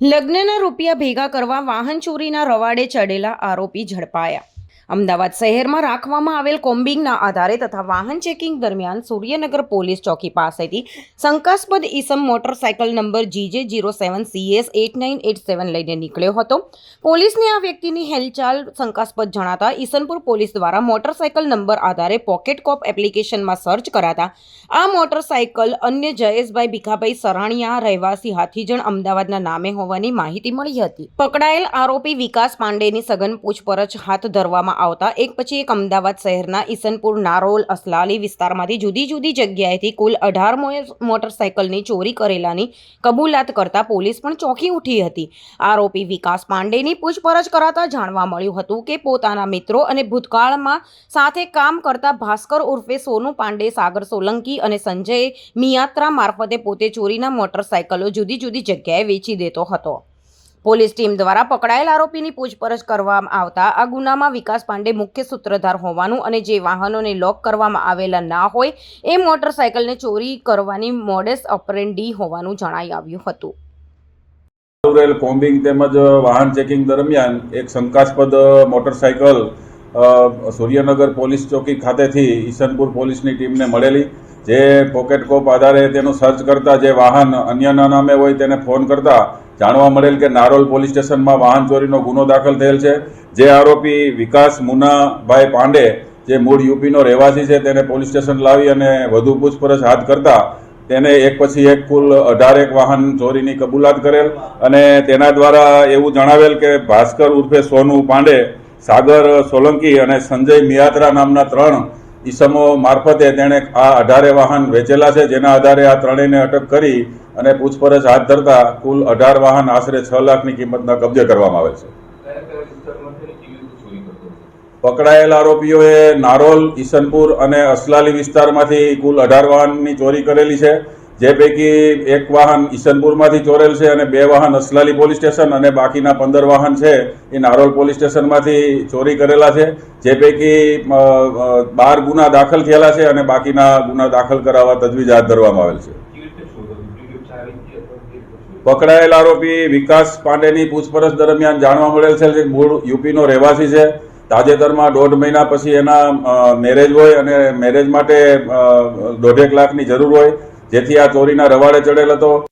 લગ્નના રૂપિયા ભેગા કરવા વાહન ચોરીના રવાડે ચડેલા આરોપી ઝડપાયા. અમદાવાદ શહેરમાં રાખવામાં આવેલ કોમ્બિંગના આધારે તથા વાહન ચેકિંગ દરમિયાન સૂર્યનગર પોલીસ ચોકી પાસેથી શંકાસ્પદ ઈસમ motorcycle number GJ zero seven CS eight nine eight seven લઈને નીકળ્યો હતો. પોલીસને આ વ્યક્તિની હેલચાલ શંકાસ્પદ જણાતા ઈસનપુર પોલીસ દ્વારા મોટરસાયકલ નંબર આધારે પોકેટ કોપ એપ્લિકેશનમાં સર્ચ કરાતા આ મોટરસાયકલ અન્ય જયેશભાઈ ભીખાભાઈ સરાણીયા રહેવાસી હાથીજણ અમદાવાદના નામે હોવાની માહિતી મળી હતી. પકડાયેલ આરોપી વિકાસ પાંડેની સઘન પૂછપરછ હાથ ધરવામાં આવતા એક પછી એક અમદાવાદ શહેરના ઈસનપુર નારોલ અસલાલી વિસ્તારમાંથી જુદી જુદી જગ્યાએથી કુલ અઢાર મોટરસાયકલની ચોરી કરેલાની કબૂલાત કરતા પોલીસ પણ ચોંકી ઉઠી હતી. આરોપી વિકાસ પાંડેની પૂછપરછ કરાતા જાણવા મળ્યું હતું કે પોતાના મિત્રો અને ભૂતકાળમાં સાથે કામ કરતા ભાસ્કર ઉર્ફે સોનુ પાંડે, સાગર સોલંકી અને સંજય મિયાત્રા મારફતે પોતે ચોરીના મોટરસાયકલો જુદી જુદી જગ્યાએ વેચી દેતો હતો. પોલીસ ટીમ દ્વારા પકડાયેલ આરોપીની પૂછપરછ કરવામાં આવતા આ ગુનામાં વિકાસ પાંડે મુખ્ય સૂત્રધાર હોવાનું અને જે વાહનોને લોક કરવામાં આવેલા ના હોય એ મોટરસાયકલને ચોરી કરવાની મોડેસ ઓપરેન્ડી હોવાનું જણાઈ આવ્યું હતું. કોમ્બિંગ તેમજ વાહન ચેકિંગ દરમિયાન એક શંકાસ્પદ મોટરસાયકલ સૂર્યનગર પોલીસ ચોકી ખાતેથી ઈસનપુર પોલીસની ટીમને મળેલી. જે પોકેટ કોપ આધારે તેનું સર્ચ કરતા, જે વાહન અન્યના નામે હોય તેને ફોન કરતા, જાણવા મળેલ કે નારોલ પોલીસ સ્ટેશનમાં વાહન ચોરીનો ગુનો દાખલ થયેલ છે. જે આરોપી વિકાસ મુનાભાઈ પાંડે, જે મૂળ યુપીનો રહેવાસી છે, તેને પોલીસ સ્ટેશન લાવી અને વધુ પૂછપરછ હાથ કરતા, તેને એક પછી એક કુલ અઢારેક વાહન ચોરીની કબૂલાત કરેલ અને તેના દ્વારા એવું જણાવેલ કે ભાસ્કર ઉર્ફે સોનુ પાંડે, સાગર સોલંકી અને સંજય મિયાત્રા નામના ત્રણ ઈસમો મારફતે તેણે આ અઢારે વાહન વેચેલા છે, જેના આધારે આ ત્રણેયને અટક કરી અને પૂછપરછ હાથ ધરતા કુલ અઢાર વાહન આશરે છ લાખની કિંમતના કબજે કરવામાં આવે છે? પકડાયેલ આરોપીઓએ નારોલ, ઈસનપુર અને અસલાલી વિસ્તારમાંથી કુલ અઢાર વાહનની ચોરી કરેલી છે જે પૈકી એક વાહન ઈસનપુરમાંથી ચોરેલ છે અને બે વાહન અસલાલી પોલીસ સ્ટેશન અને બાકીના પંદર વાહન છે એ નારોલ પોલીસ સ્ટેશનમાંથી ચોરી કરેલા છે. જે પૈકી બાર ગુના દાખલ થયેલા છે અને બાકીના ગુના દાખલ કરાવવા તજવીજ હાથ ધરવામાં આવેલ છે? પકડાયેલ આરોપી વિકાસ પાંડેની પૂછપરછ દરમિયાન જાણવા મળેલ છે કે મૂળ યુપીનો રહેવાસી છે. તાજેતરમાં દોઢ મહિના પછી એના મેરેજ હોય અને મેરેજ માટે દોઢેક લાખની જરૂર હોય. જેથી આ ચોરીના રવાડે ચડેલ હતો.